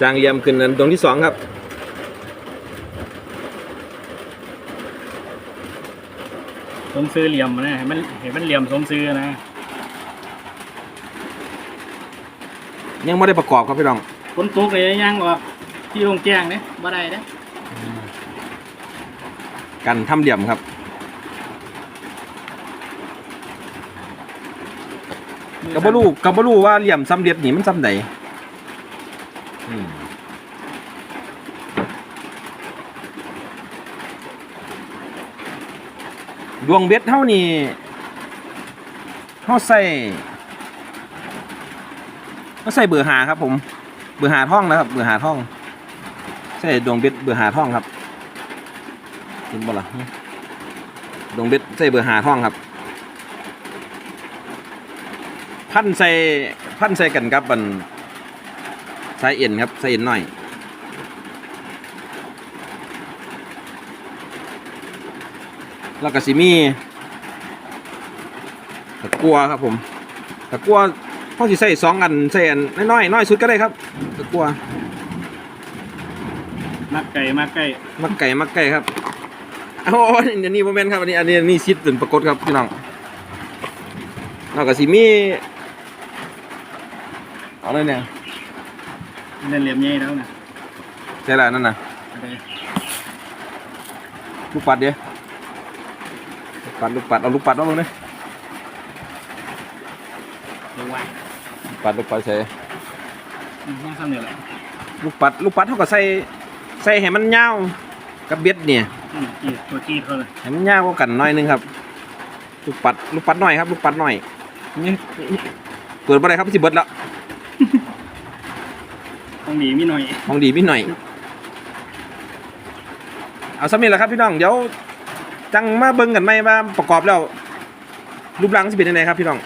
สร้างเหลี่ยมขึ้นนั้นตรงที่สองครับสมซื้อเหลี่ยมนะให้มันเห็นมันเหลี่ยมสมซื้อนะยังไม่ได้ประกอบครับพี่น้องคนตกเลยยังออกที่โรงแจ้งเนี่ยบ่ได้เด้อกันทำเหลี่ยมครับกับบลูกับบลูว่าเหลี่ยมซ้ำเด็ดนี่มันซ้ำไหนอืม ดวงเบ็ดเท่านี่เท่าใส่เท่าใส่เบอร์หาครับ ผม เบอร์หาท่องนะครับ เบอร์หาท่อง ใส่ดวงเบ็ดเบอร์หาท่องครับกินบ่ล่ะดวงเบ็ดใส่เบอร์หาท่องครับ พันใส่พันใส่กันครับมัน ใส่เอ็นครับใส่เอ็นหน่อย แล้วก็สิมีตะกัวครับผมตะกัวพ่อสิใส่สองอันใส่อันน้อยๆน้อยสุดก็ได้ครับตะกัวมักไก่มักไก่มักไก่มักไก่ครับโอ้ยอันนี้โมเมนต์ครับอันนี้อันนี้อันนี้ซิดเป็นปรากฏครับพี่น้องแล้วก็สิมีเอาเลยเนี่ย เล่นเหลี่ยมใหญ่แล้วนะใช่แล้วนั่นน่ะอะไรลูกปัดเดียวลูกปัดลูกปัดเอาลูกปัดเอาลงเลยเดี๋ยวว่าลูกปัดลูกปัดใส่อืมต้องทำเนี่ยแหละลูกปัดลูกปัดเท่ากับใส่ใส่ให้มันยาวกับเบ็ดเนี่ยอืมกีดตัวกีดเขาเลยให้มันยาวกว่ากันหน่อยหนึงครับลูกปัดลูกปัดหน่อยครับลูกปัดหน่อยนี่เปิดบ่ได้ครับสิเบิดแล้ว ของดีมีหน่อยของดีพี่หน่อย เอาสมิธแล้วครับพี่น้องเดี๋ยวจังมาเบิ้งกันไหมว่าประกอบแล้วรูปร่างสิเป็นยังไงครับพี่น้อง